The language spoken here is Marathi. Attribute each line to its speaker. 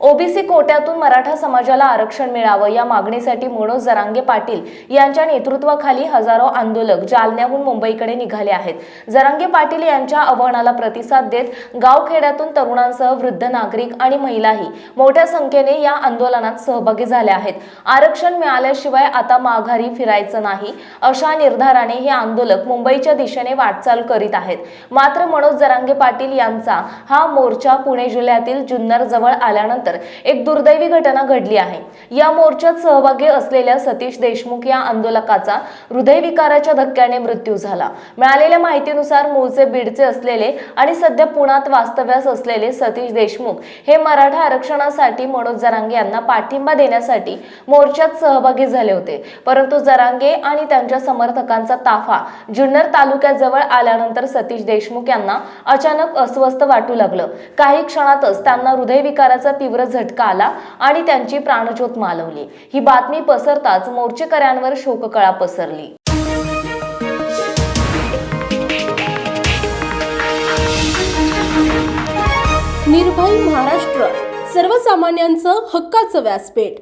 Speaker 1: ओबीसी कोट्यातून मराठा समाजाला आरक्षण मिळावं या मागणीसाठी मनोज जरांगे पाटील यांच्या नेतृत्वाखाली हजारो आंदोलक जालन्याहून मुंबईकडे निघाले आहेत. जरांगे पाटील यांच्या आवाहनाला प्रतिसाद देत गावखेड्यातून तरुणांसह वृद्ध नागरिक आणि महिलाही मोठ्या संख्येने या आंदोलनात सहभागी झाल्या आहेत. आरक्षण मिळाल्याशिवाय आता माघारी फिरायचं नाही अशा निर्धाराने हे आंदोलक मुंबईच्या दिशेने वाटचाल करीत आहेत. मात्र मनोज जरांगे पाटील यांचा हा मोर्चा पुणे जिल्ह्यातील जुन्नर जवळ आल्यानंतर एक दुर्दैवी घटना घडली आहे. या मोर्चात सहभागी असलेल्या सतीश देशमुख या आंदोलकाचा हृदयविकाराच्या धक्क्याने मृत्यू झाला. मिळालेल्या माहितीनुसार मूळचे बीडचे असलेले आणि सध्या पुण्यात वास्तव्यास असलेले सतीश देशमुख हे मराठा आरक्षणासाठी मनोज जरांगे यांना पाठिंबा देण्यासाठी मोर्चात सहभागी झाले होते. परंतु जरांगे आणि त्यांच्या समर्थकांचा ताफा जुन्नर तालुक्याजवळ आल्यानंतर सतीश देशमुख यांना अचानक अस्वस्थ वाटू लागलं. काही क्षणातच त्यांना हृदयविकाराचा तीव्र तीव्र झटका आला आणि त्यांची प्राणज्योत मालवली. ही बातमी पसरताच मोर्चेकऱ्यांवर शोककळा पसरली.
Speaker 2: निर्भय महाराष्ट्र सर्वसामान्यांचं हक्काचं व्यासपीठ.